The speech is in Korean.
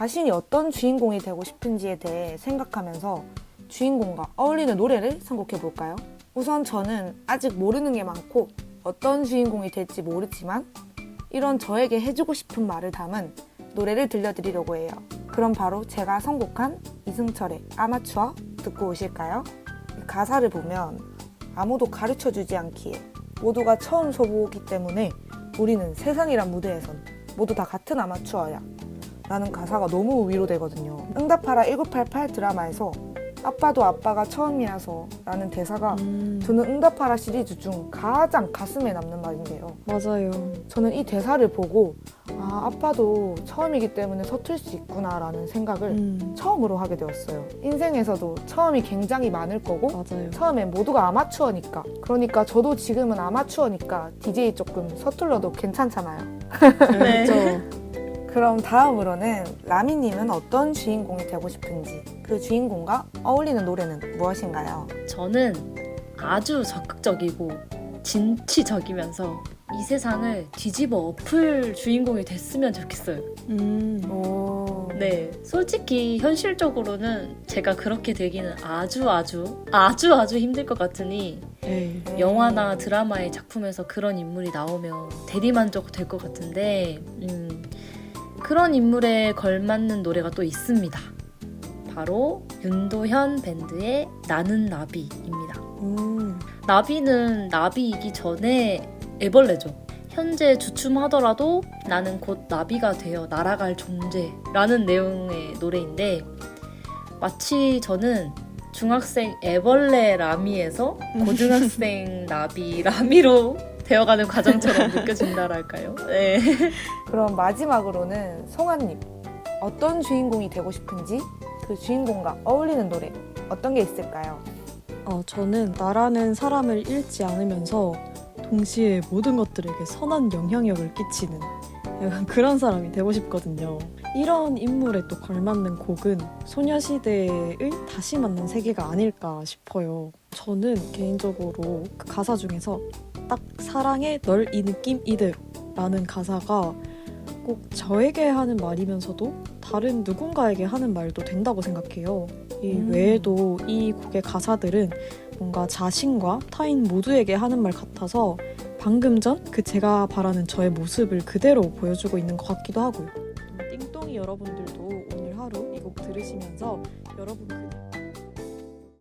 자신이 어떤 주인공이 되고 싶은지에 대해 생각하면서 주인공과 어울리는 노래를 선곡해 볼까요? 우선 저는 아직 모르는 게 많고 어떤 주인공이 될지 모르지만 이런 저에게 해주고 싶은 말을 담은 노래를 들려드리려고 해요. 그럼 바로 제가 선곡한 이승철의 아마추어 듣고 오실까요? 이 가사를 보면 아무도 가르쳐 주지 않기에 모두가 처음 서보기 때문에 우리는 세상이란 무대에선 모두 다 같은 아마추어야. 라는 가사가 너무 위로되거든요. 응답하라 1988 드라마에서 아빠도 아빠가 처음이라서 라는 대사가 음, 저는 응답하라 시리즈 중 가장 가슴에 남는 말인데요. 맞아요. 저는 이 대사를 보고 아, 아빠도 처음이기 때문에 서툴 수 있구나라는 생각을 음, 처음으로 하게 되었어요. 인생에서도 처음이 굉장히 많을 거고 맞아요. 처음엔 모두가 아마추어니까 그러니까 저도 지금은 아마추어니까 DJ 조금 서툴러도 괜찮잖아요. 네. 그렇죠. 그럼 다음으로는 라미님은 어떤 주인공이 되고 싶은지 그 주인공과 어울리는 노래는 무엇인가요? 저는 아주 적극적이고 진취적이면서 이 세상을 뒤집어 엎을 주인공이 됐으면 좋겠어요. 음, 오, 네, 솔직히 현실적으로는 제가 그렇게 되기는 아주 아주 아주 아주 힘들 것 같으니 네. 영화나 드라마의 작품에서 그런 인물이 나오면 대리만족 될 것 같은데 음, 그런 인물에 걸맞는 노래가 또 있습니다. 바로 윤도현 밴드의 나는 나비입니다. 음, 나비는 나비이기 전에 애벌레죠. 현재 주춤하더라도 나는 곧 나비가 되어 날아갈 존재라는 내용의 노래인데 마치 저는 중학생 애벌레 라미에서 고등학생 나비 라미로 되어가는 과정처럼 느껴진다랄까요? 네. 그럼 마지막으로는 송아님 어떤 주인공이 되고 싶은지 그 주인공과 어울리는 노래 어떤 게 있을까요? 어, 저는 나라는 사람을 잃지 않으면서 동시에 모든 것들에게 선한 영향력을 끼치는 약간 그런 사람이 되고 싶거든요. 이런 인물에 또 걸맞는 곡은 소녀시대의 다시 만난 세계가 아닐까 싶어요. 저는 개인적으로 그 가사 중에서 딱 사랑해 널 이 느낌 이대로 라는 가사가 꼭 저에게 하는 말이면서도 다른 누군가에게 하는 말도 된다고 생각해요. 이 음. 외에도 이 곡의 가사들은 뭔가 자신과 타인 모두에게 하는 말 같아서 방금 전 그 제가 바라는 저의 모습을 그대로 보여주고 있는 것 같기도 하고요. 띵똥이 여러분들도 오늘 하루 이 곡 들으시면서 여러분 그대로